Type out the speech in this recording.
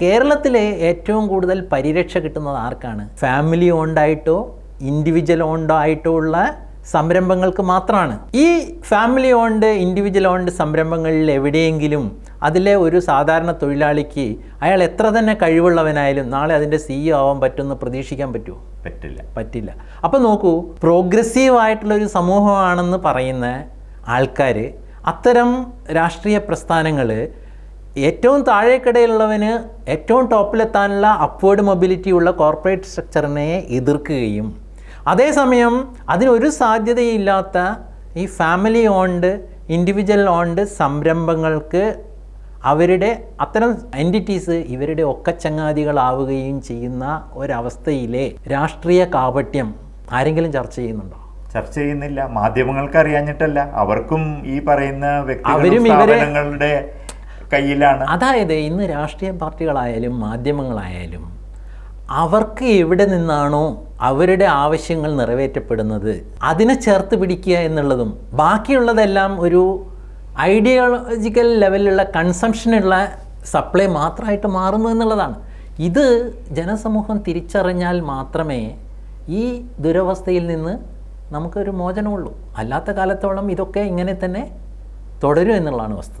കേരളത്തിലെ ഏറ്റവും കൂടുതൽ പരിരക്ഷ കിട്ടുന്നത് ആർക്കാണ്? ഫാമിലി ഓണ്ടായിട്ടോ ഇൻഡിവിജ്വൽ ഓണ്ടായിട്ടോ ഉള്ള സംരംഭങ്ങൾക്ക് മാത്രമാണ്. ഈ ഫാമിലി ഓണ്ട് ഇൻഡിവിജ്വൽ ഓണ്ട് സംരംഭങ്ങളിൽ എവിടെയെങ്കിലും അതിലെ ഒരു സാധാരണ തൊഴിലാളിക്ക് അയാൾ എത്ര തന്നെ കഴിവുള്ളവനായാലും നാളെ അതിന്റെ സിഇഒ ആവാൻ പറ്റുമെന്ന് പ്രതീക്ഷിക്കാൻ പറ്റുമോ? പറ്റില്ല. പറ്റില്ല. അപ്പോൾ നോക്കൂ പ്രോഗ്രസീവ് ആയിട്ടുള്ള ഒരു സമൂഹമാണെന്ന് പറയുന്ന ആൾക്കാർ അത്തരം രാഷ്ട്രീയ പ്രസ്ഥാനങ്ങൾ ഏറ്റവും താഴേക്കിടയിലുള്ളവന് ഏറ്റവും ടോപ്പിലെത്താനുള്ള അപ്വേർഡ് മൊബിലിറ്റി ഉള്ള കോർപ്പറേറ്റ് സ്ട്രക്ചറിനെ എതിർക്കുകയും അതേസമയം അതിനൊരു സാധ്യതയില്ലാത്ത ഈ ഫാമിലി ഓൺഡ് ഇൻഡിവിജ്വൽ ഓൺഡ് സംരംഭങ്ങൾക്ക് അവരുടെ അത്തരം എന്റിറ്റീസ് ഇവരുടെ ഒക്കച്ചങ്ങാതികളാവുകയും ചെയ്യുന്ന ഒരവസ്ഥയിലെ രാഷ്ട്രീയ കാപട്യം ആരെങ്കിലും ചർച്ച ചെയ്യുന്നുണ്ടോ? ചർച്ച ചെയ്യുന്നില്ല. മാധ്യമങ്ങൾക്ക് അറിയാഞ്ഞിട്ടല്ല. അവർക്കും ഈ പറയുന്ന വ്യക്തികളും അവരും ഇവരെ- സ്ഥാപനങ്ങളുടെ കയ്യിലാണ്. അതായത് ഇന്ന് രാഷ്ട്രീയ പാർട്ടികളായാലും മാധ്യമങ്ങളായാലും അവർക്ക് എവിടെ നിന്നാണോ അവരുടെ ആവശ്യങ്ങൾ നിറവേറ്റപ്പെടുന്നത് അതിനെ ചേർത്ത് പിടിക്കുക എന്നുള്ളതും ബാക്കിയുള്ളതെല്ലാം ഒരു ഐഡിയോളജിക്കൽ ലെവലിലുള്ള കൺസംഷനുള്ള സപ്ലൈ മാത്രമായിട്ട് മാറുന്നു എന്നുള്ളതാണ്. ഇത് ജനസമൂഹം തിരിച്ചറിഞ്ഞാൽ മാത്രമേ ഈ ദുരവസ്ഥയിൽ നിന്ന് നമുക്കൊരു മോചനമുള്ളൂ. അല്ലാത്ത കാലത്തോളം ഇതൊക്കെ ഇങ്ങനെ തന്നെ തുടരും എന്നുള്ളതാണ് വസ്തുത.